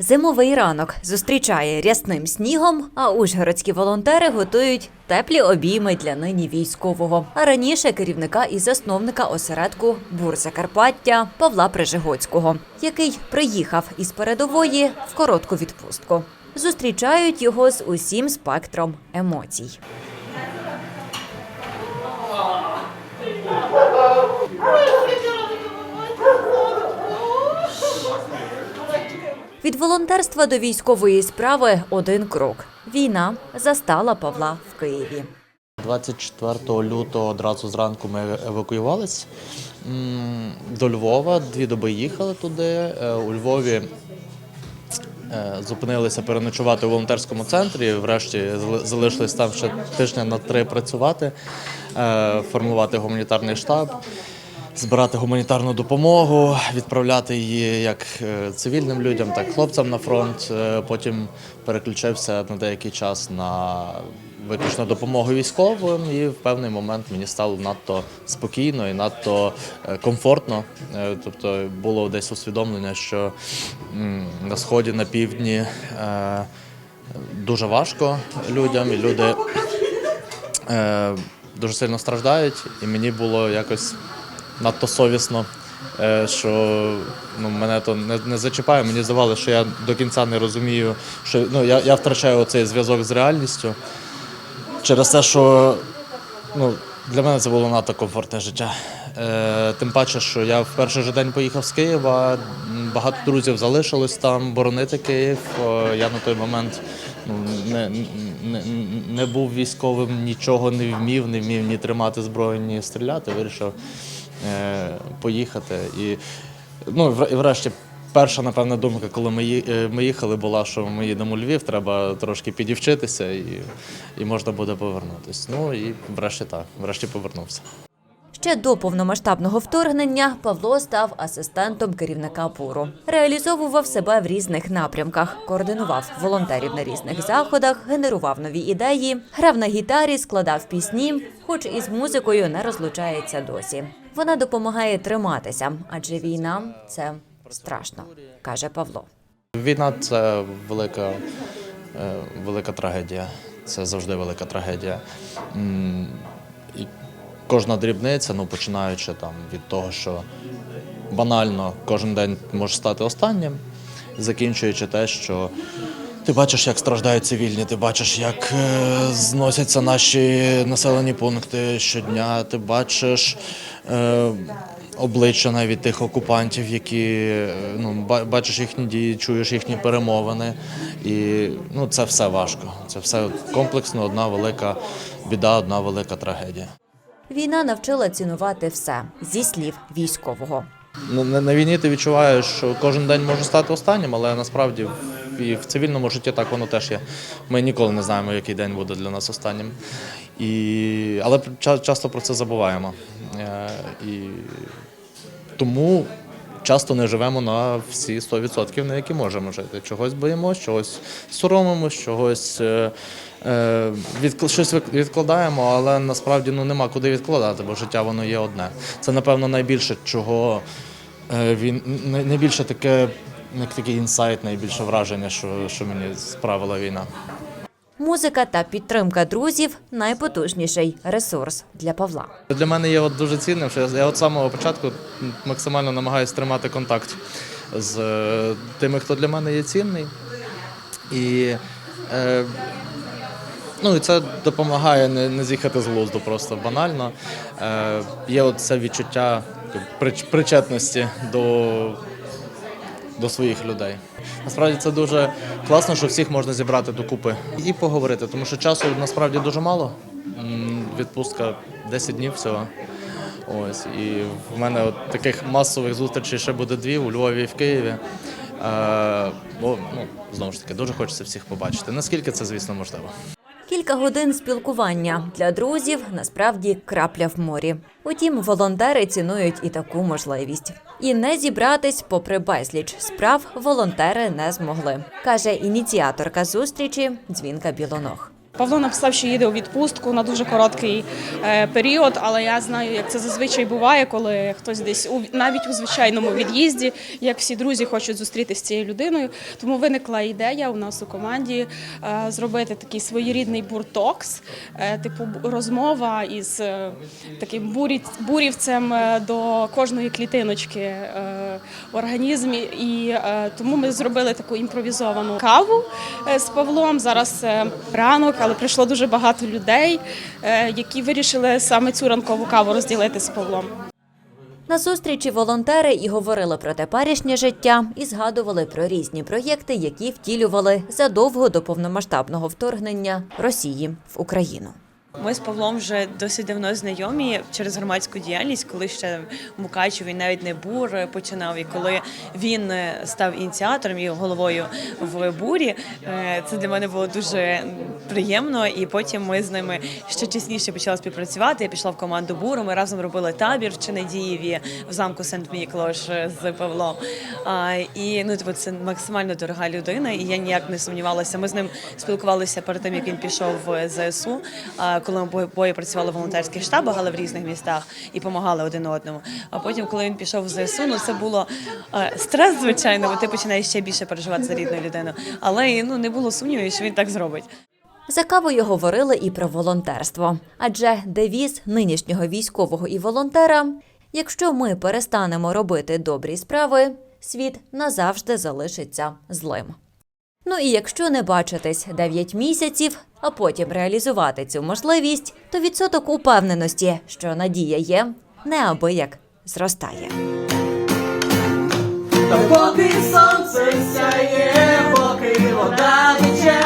Зимовий ранок зустрічає рясним снігом, а ужгородські волонтери готують теплі обійми для нині військового. А раніше керівника і засновника осередку Бур Закарпаття Павла Прижигоцького, який приїхав із передової в коротку відпустку. Зустрічають його з усім спектром емоцій. Від волонтерства до військової справи один крок. Війна застала Павла в Києві. 24 лютого одразу зранку ми евакуювались до Львова. Дві доби їхали туди. Е, У Львові е, зупинилися переночувати у волонтерському центрі. Врешті зали- залишились там ще тижня на три працювати, е, формувати гуманітарний штаб. Збирати гуманітарну допомогу, відправляти її як е, цивільним людям, так і хлопцям на фронт. Е, Потім переключився на деякий час на виключно допомогу військовим, і в певний момент мені стало надто спокійно і надто е, комфортно. Тобто було десь усвідомлення, що на сході, на півдні дуже важко людям, і люди дуже сильно страждають, і мені було якось надто совісно, е, що ну, мене то не, не зачіпає. Мені здавалося, що я до кінця не розумію, що ну, я, я втрачаю цей зв'язок з реальністю через те, що ну, для мене це було надто комфортне життя. Е, тим паче, що я в перший же день поїхав з Києва, багато друзів залишилось там боронити Київ. Е, я на той момент ну, не, не, не був військовим, нічого не вмів, не вмів ні тримати зброю, ні стріляти. Вирішив поїхати. І, ну, і врешті, перша, напевно, думка, коли е, ми їхали, була, що ми їдемо у Львів, треба трошки підівчитися і, і можна буде повернутися. Ну і врешті так, врешті повернувся. Ще до повномасштабного вторгнення Павло став асистентом керівника БУРу. Реалізовував себе в різних напрямках, координував волонтерів на різних заходах, генерував нові ідеї, грав на гітарі, складав пісні, хоч із музикою не розлучається досі. Вона допомагає триматися, адже війна це страшно, каже Павло. Війна це велика, е, велика трагедія. Це завжди велика трагедія. І кожна дрібниця, ну починаючи там від того, що банально кожен день може стати останнім, закінчуючи те, що ти бачиш, як страждають цивільні, ти бачиш, як е, зносяться наші населені пункти щодня, ти бачиш обличчя навіть тих окупантів, які е, ну, бачиш їхні дії, чуєш їхні перемовини. І ну, це все важко. Це все комплексно, одна велика біда, одна велика трагедія. Війна навчила цінувати все зі слів військового. На, на, на війні ти відчуваєш, що кожен день може стати останнім, але насправді і в цивільному житті так воно теж є. Ми ніколи не знаємо, який день буде для нас останнім. І, але ча- часто про це забуваємо. Е, і тому часто не живемо на всі 100%, на які можемо жити. Чогось боїмось, чогось соромимось, чогось. Е, е, відкл- щось відкладаємо, але насправді ну, нема куди відкладати, бо життя воно є одне. Це, напевно, найбільше, чого він най- найбільше таке, як такий інсайт, найбільше враження, що, що мені справила війна. Музика та підтримка друзів найпотужніший ресурс для Павла. Для мене є от дуже цінним, що я, от самого початку максимально намагаюся тримати контакт з е, тими, хто для мене є цінний. І, е, ну, і це допомагає не, не з'їхати з глузду просто банально. Е, є от це відчуття прич- причетності до до своїх людей. Насправді це дуже класно, що всіх можна зібрати докупи і поговорити, тому що часу насправді дуже мало. Відпустка 10 днів всього. Ось і в мене от таких масових зустрічей ще буде дві у Львові і в Києві. Е, бо ну знову ж таки дуже хочеться всіх побачити. Наскільки це, звісно, можливо. Кілька годин спілкування для друзів насправді крапля в морі. Утім, волонтери цінують і таку можливість. І не зібратись, попри безліч справ, волонтери не змогли, каже ініціаторка зустрічі Дзвінка Білоног. Павло написав, що їде у відпустку на дуже короткий е, період, але я знаю, як це зазвичай буває, коли хтось десь навіть у звичайному від'їзді, як всі друзі хочуть зустрітися з цією людиною. Тому виникла ідея у нас у команді е, зробити такий своєрідний буртокс, е, типу розмова із таким бурівцем до кожної клітиночки в організмі. І е, тому ми зробили таку імпровізовану каву е, з Павлом. Зараз е, ранок, але прийшло дуже багато людей, які вирішили саме цю ранкову каву розділити з Павлом. На зустрічі волонтери і говорили про теперішнє життя, і згадували про різні проєкти, які втілювали задовго до повномасштабного вторгнення Росії в Україну. Ми з Павлом вже досить давно знайомі через громадську діяльність, коли ще в Мукачеві навіть не бур починав. І коли він е, став ініціатором і головою в бурі, е, це для мене було дуже приємно. І потім ми з ними ще чесніше почали співпрацювати. Я пішла в команду буру. Ми разом робили табір в Чинедіїві в замку Сент Міклош з Павлом. І ну типу, це максимально дорога людина, і я ніяк не сумнівалася. Ми з ним спілкувалися перед тим, як він пішов в ЗСУ. Коли ми обоє працювали в волонтерських штабах, але в різних містах і допомагали один одному. А потім, коли він пішов в ЗСУ, ну це було е, стрес, звичайно, бо ти починаєш ще більше переживати за рідну людину. Але ну не було сумнівів, що він так зробить. За кавою говорили і про волонтерство, адже девіз нинішнього військового і волонтера: якщо ми перестанемо робити добрі справи, світ назавжди залишиться злим. Ну і якщо не бачитись 9 місяців, а потім реалізувати цю можливість, то відсоток упевненості, що надія є, неабияк зростає. Та поки сонце сяє, поки вода тече,